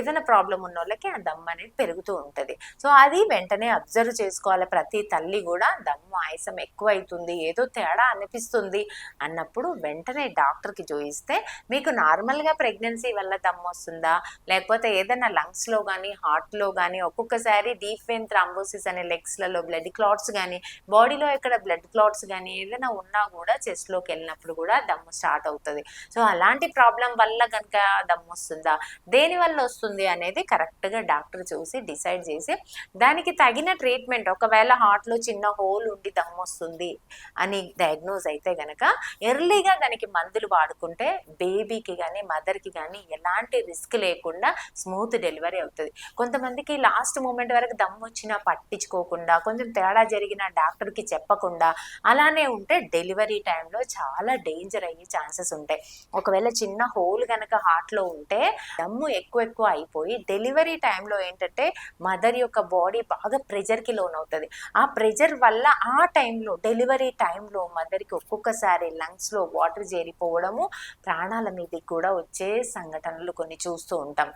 ఏదైనా ప్రాబ్లం ఉన్న వాళ్ళకి ఆ దమ్ అనేది పెరుగుతూ ఉంటుంది. సో అది వెంటనే అబ్జర్వ్ చేసుకోవాలి. ప్రతి తల్లి కూడా దమ్ము ఆయాసం ఎక్కువ అవుతుంది ఏదో తేడా అనిపిస్తుంది అన్నప్పుడు వెంటనే డాక్టర్కి చూయిస్తే మీకు నార్మల్గా ప్రెగ్నెన్సీ వల్ల దమ్ము వస్తుందా? లేకపోతే ఏదైనా లంగ్స్లో కానీ హార్ట్లో కానీ ఒక్కొక్కసారి డీప్ వెయిన్ థ్రాంబోసిస్ అనే లెగ్స్లలో బ్లడ్ క్లాట్స్ కానీ బాడీలో ఎక్కడ బ్లడ్ క్లాట్స్ కానీ ఏదైనా ఉన్నా కూడా చెస్ట్లోకి వెళ్ళినప్పుడు కూడా దమ్ము స్టార్ట్ అవుతుంది. సో అలాంటి ప్రాబ్లం వల్ల కనుక దమ్ము వస్తుందా? దేని వల్ల వస్తుంది? అనేది కరెక్ట్గా డాక్టర్ చూసి డిసైడ్ చేసి దానికి తగిన ట్రీట్మెంట్ ఒకవేళ హార్ట్లో చిన్న హోల్ ఉండి దమ్ము వస్తుంది అని డయాగ్నోజ్ అయితే గనక ఎర్లీగా దానికి మందులు వాడుకుంటే బేబీకి కానీ మదర్కి కానీ ఎలాంటి రిస్క్ లేకుండా స్మూత్ డెలివరీ అవుతుంది. కొంతమందికి లాస్ట్ మూమెంట్ వరకు దమ్ము వచ్చినా పట్టించుకోకుండా కొంచెం తేడా జరిగిన డాక్టర్కి చెప్పకుండా అలానే ఉంటే డెలివరీ టైంలో చాలా డేంజర్ అయ్యే ఛాన్సెస్ ఉంటాయి. ఒకవేళ చిన్న హోల్ కనుక హార్ట్లో ఉంటే దమ్ము ఎక్కువ ఎక్కువ అయిపోయి డెలివరీ టైంలో ఏంటంటే మదర్ యొక్క బాడీ బాగా ప్రెజర్కి లోన్ అవుతుంది ఆ ప్రెజర్ వల్ల ఆ టైంలో డెలివరీ టైంలో మదర్కి ఒక్కొక్కసారి లంగ్స్లో వాటర్ చేరిపోవడము ప్రాణాల మీదకి కూడా వచ్చే సంఘటనలు కొన్ని చూస్తూ ఉంటాం.